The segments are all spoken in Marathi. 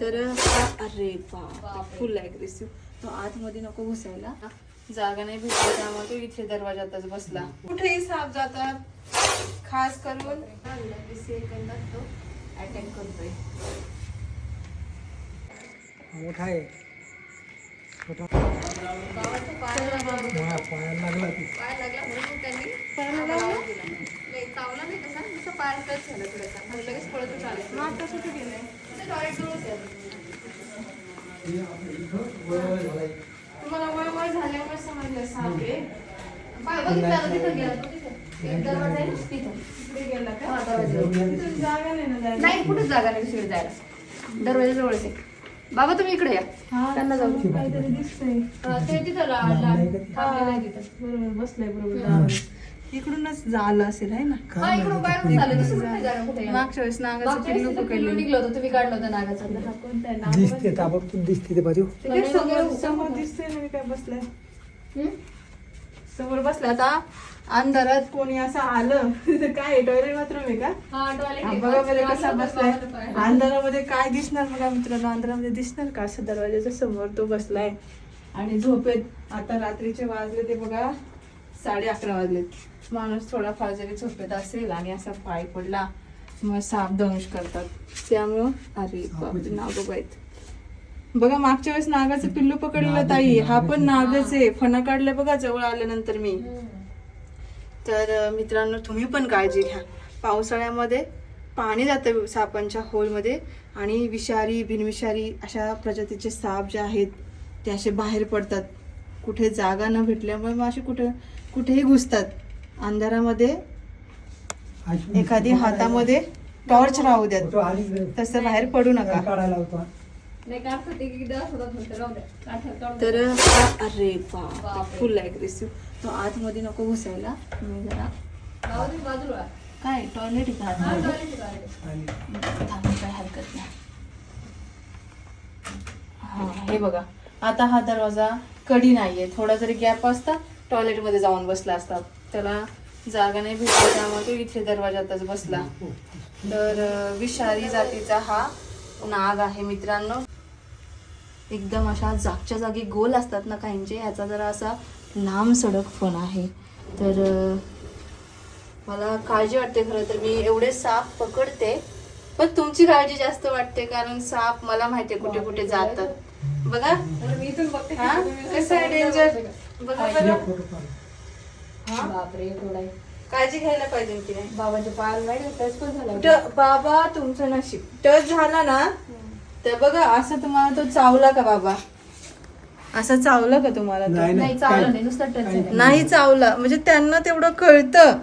तर हा- अरे बाप फुल अग्रेसिव्ह तो आतमध्ये नको घुसायला. जागा नाही भेटली त्यामुळे तो इथे दरवाजातच बसला. कुठेही साप जातात? खास करून. सेकंदात तो अटॅक करतोय मोठा आहे. छोटा. पायाला मला पायाला लागला ती पाय लागला म्हणून त्यांनी पायाला आवाज दिला. नाही चावला नाही नुसतं पाय टच झाला थोडासा. आणि लगेच पळतच आले मग आता कुठे गेलाय? जवळच. तुम्हाला वळवळ झाल्यामुळे समजलं साप आहे पाय बघितला ना, तिथं गेला तो तिथं. एक दरवाजा आहे ना, तिथं. तिकडे गेला का? दरवाजाजवळ. तिथून जागा नाही ना जायला. नाही कुठेच जागा नाही दुसरीकडे जायला दरवाजाजवळच आहे बाबा तुम्ही इकडे या त्यांना जाऊ काहीतरी दिसतंय ते तिथं ला- ला- थांबलेलं आहे तिथं. बरोबर बसलाय बरोबर. इकडूनच झालं असेल आहे ना? हा, इकडून बाहेरून कुठे? मागच्या वेळेस नागाचं मागच्या वेळेस पिल्लू तिथं पिल्लू पकडलं निघलं होतं तुम्ही काढलं होतं नागाचं कोणतं आहे? नाग दिसते ताबडतोब दिसते ते बाजू. ते समोर समोर दिसतंय ना मी काय बसलाय हम्म? समोर बसलाय आता. अंधारात कोणी असं आलं तर काय टॉयलेट बाथरूम आहे का? हा, हा. बघा बरं कसा बसलाय. अंधारामध्ये काय दिसणार बघा मित्रांनो? अंधारामध्ये दिसणार का? असं दरवाजाच्या समोर तो बसलाय. आणि झोपेत आता रात्रीचे वाजले ते बघा. साडे अकरा वाजलेत माणूस थोडाफार जरी झोपेत असेल आणि असा पाय पडला मग साप दंश करतात. त्यामुळं अरे बापरे नागोबाईत. बघा मागच्या वेळेस नागाचं पिल्लू पकडलेलं ताई. हा पण नागच आहे. फणा काढलं बघा जवळ आल्यानंतर मी. तर मित्रांनो तुम्ही पण काळजी घ्या. पावसाळ्यामध्ये पाणी जातं सापांच्या होलमध्ये आणि विषारी बिनविषारी अशा प्रजातीचे साप जे आहेत ते असे बाहेर पडतात. कुठे जागा न भेटल्यामुळे मग असे कुठे कुठेही घुसतात. अंधारामध्ये एखादी हातामध्ये टॉर्च राहू द्यात. तसं बाहेर पडू नका. तर अरे. फुल अग्रेसिव्ह तो आतमध्ये नको घुसायला. मी जरा. काय टॉयलेट काय हरकत नाही. हा हे बघा. आता हा दरवाजा कडी नाहीये. थोडा जरी गॅप असता टॉयलेटमध्ये जाऊन बसला असता. त्याला जागा नाही भेटली त्यामुळे तो इथे दरवाजातच बसला. तर विषारी जातीचा हा नाग आहे मित्रांनो. एकदम अशा जागच्या जागी गोल असतात ना काहींचे ह्याचा जरा असा लांब सडक फण आहे. तर मला काळजी वाटते खरं तर मी एवढे साप पकडते. पण तुमची काळजी जास्त वाटते कारण साप मला माहिती कुठे कुठे जातात. बघा. तर मी इथून बघते हा? तुम्ही कसं आहे डेंजर बघा बरं. फोटो काढ? बापरे आहे. काळजी घ्यायला पाहिजे की नाही. बाबाच्या पायाला नाही टच पण झाला ट- बाबा तुमचं नशीब. टच झाला ना तर बघा असं तुम्हाला तो चावला का बाबा? असं चावलं का तुम्हाला तो? नाही, नाही. चावलं नाही. नुसतं टच झालं. नाही चावला. म्हणजे त्यांना तेवढं कळतं.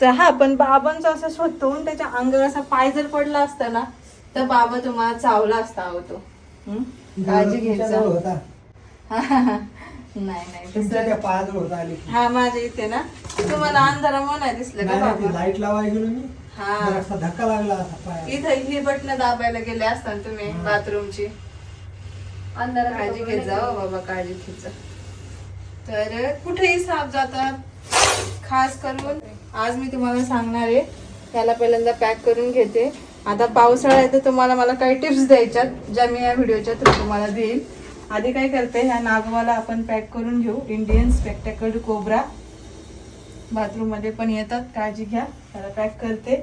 तर हा पण बाबांचं असं स्वतःहून त्याच्या अंगावर असा पाय जर पडला असता ना तर बाबा तुम्हाला चावला असता अहो तो. हं? काळजी घ्यायचा. होता. नाही नाही तुमच्या तसं त्या पायाजवळ होता आली हा माझ्या इथे ना. तुम्हाला अंधारामुळे नाही दिसलं का बाबा? लाइट लावायला गेलो मी. हा. जरासा धक्का लागला असा पायाला. इथं ही बटन दाबायला गेले असतात तुम्ही हा. बाथरूमची. अंधारात काळजी घेत जा हो बाबा काळजी घेत जा. तर कुठेही साप जातात खास करून आज मी तुम्हाला सांगणार आहे त्याला पहिल्यांदा पॅक करून घेते. आता पावसाळा आहे तर तुम्हाला मला काही टिप्स द्यायच्यात ज्या मी या व्हिडिओच्या थ्रू तुम्हाला देईल आधी काय करते ह्या नागवाला आपण पॅक करून घेऊ. इंडियन स्पेक्टॅकल्ड कोब्रा बाथरूममध्ये पण येतात काळजी घ्या. त्याला पॅक करते.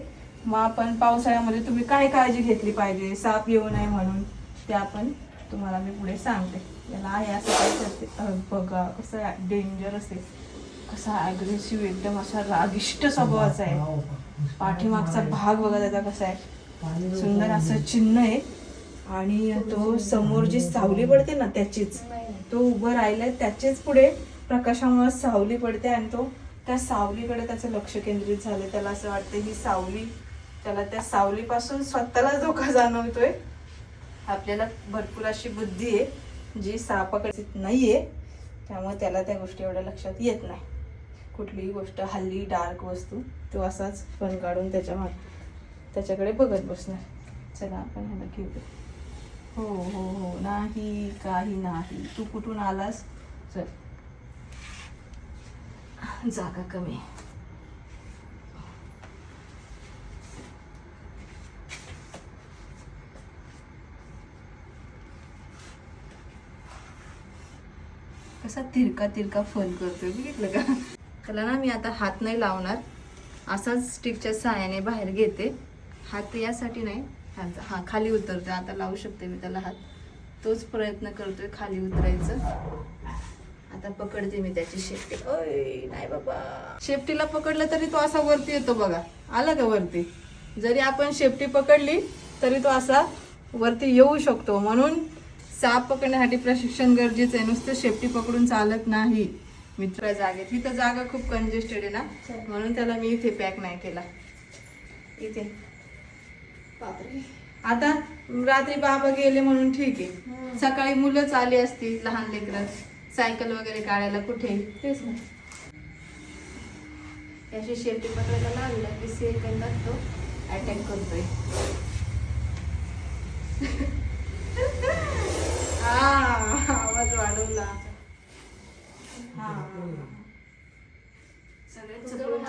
मग आपण पावसाळ्यामध्ये तुम्ही काय काळजी घेतली पाहिजे? साप येऊ नये म्हणून. ते आपण तुम्हाला मी पुढे सांगते. याला आहे असं काय करते? बघा कसं डेंजर असेल कसा अग्रेसिव्ह एकदम असा रागिष्ट स्वभावाचा आहे. पाठीमागचा भाग बघा त्याचा कसा आहे. सुंदर असं चिन्ह आहे. आणि तो समोर जी सावली पडते ना त्याचीच तो उभं राहिलाय त्याचेच पुढे प्रकाशामुळे सावली पडते आणि तो त्या सावलीकडे त्याचं लक्ष केंद्रित झालं त्याला असं वाटतं ही सावली त्याला त्या सावलीपासून स्वतःला धोका जाणवतोय. आपल्याला भरपूर अशी बुद्धी आहे जी सापाकडे नाहीये. त्यामुळे त्याला त्या गोष्टी एवढ्या लक्षात येत नाही. कुठलीही गोष्ट हल्ली डार्क वस्तू तो असाच पण काढून त्याच्यामागे त्याच्याकडे बघत बसणार. चला आपण ह्याला घेऊया. हो हो हो. नाही काही नाही. तू कुठून आलास? चल. जागा कमी. कसा तिरका तिरका फोन करतोय बघितलं का? त्याला ना मी आता हात नाही लावणार. असाच स्टिकच्या सहाय्याने बाहेर घेते. हात यासाठी नाही. ह्याचा हा खाली उतरतोय. आता लावू शकते मी त्याला हात. तोच प्रयत्न करतोय खाली उतरायचं. आता पकडते मी त्याची शेपटी. ओय नाही बाबा. शेपटीला पकडलं तरी तो असा वरती येतो बघा. आला का वरती? जरी आपण शेपटी पकडली तरी तो असा वरती येऊ शकतो. म्हणून साप पकडण्यासाठी प्रशिक्षण गरजेचं आहे. नुसतं शेपटी पकडून चालत नाही. मित्र जागेत. ही तर जागा खूप कंजेस्टेड आहे ना. म्हणून त्याला मी इथे पॅक नाही केला. इथे. आता रात्री बाबा गेले म्हणून ठीक आहे. सकाळी मुलंच आली असती लहान लेकरं. सायकल वगैरे काढायला कुठे? तेच ना. याची शेपटी पकडायला लागलं की सेकंदात तो अटॅक करतोय. हा आवाज वाढवला. हा. सगळ्यात चपळून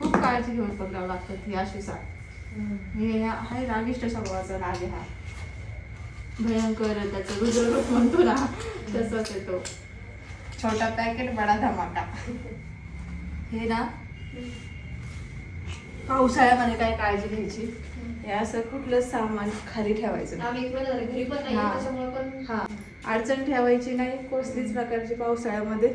खूप काळजी घेऊन पकडावं लागतं ही अशी साप हे आहे रागिष्ट स्वभावाचा राग आहे हा. भयंकर त्याचं रुद्र रूप म्हणतो ना तसंच आहे तो. छोटा पॅकेट बडा धमाका. हे ना पावसाळ्यामध्ये काय काळजी घ्यायची? हे असं कुठलं सामान खाली ठेवायचं हा. अडचण ठेवायची नाही कसलीच प्रकारची पावसाळ्यामध्ये.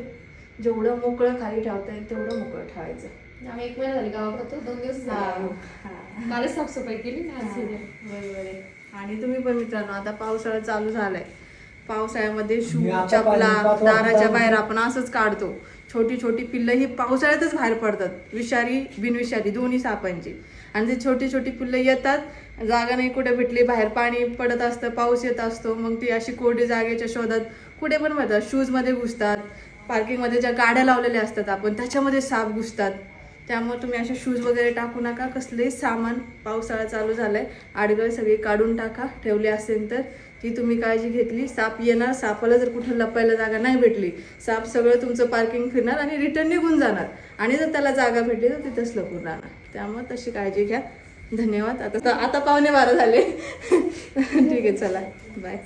जेवढं मोकळं खाली ठेवता येईल तेवढं मोकळं ठेवायचं. आम्ही एक महिना झाली गावाकडे दोन दिवस हा, झाले. हा. कालच साफसफाई केली आज. बरोबर आहे. आणि तुम्ही पण मित्रांनो आता पावसाळा चालू झालाय. पावसाळ्यामध्ये शू मी आता चपला पाच- पाच वाजता दाराच्या बाहेर आपण असंच काढतो. छोटी छोटी पिल्लं ही पावसाळ्यातच बाहेर पडतात. विषारी बिनविषारी दोन्ही सापांची. आणि ते छोटी छोटी पिल्लं येतात जागा नाही कुठे भेटली बाहेर पाणी पडत असतं पाऊस येत असतो मग ती अशी कोरडी जागेच्या शोधात कुठे पण मिळतात शूजमध्ये घुसतात पार्किंगमध्ये ज्या गाड्या लावलेल्या असतात आपण त्याच्यामध्ये साप घुसतात. त्यामुळे तुम्ही असे शूज वगैरे टाकू नका. कसलंही सामान पावसाळा चालू झालाय आडगळ सगळी काढून टाका. ठेवली असेल तर ती तुम्ही काळजी घेतली. साप येणार सापाला जर कुठं लपायला जागा नाही भेटली साप सगळं तुमचं पार्किंग फिरणार आणि रिटर्न निघून जाणार. आणि जर त्याला जागा भेटली तर तिथंच लपून राहणार. त्यामुळे तशी काळजी घ्या. धन्यवाद. आता आता पावणे बारा झाले. ठीक आहे चला. बाय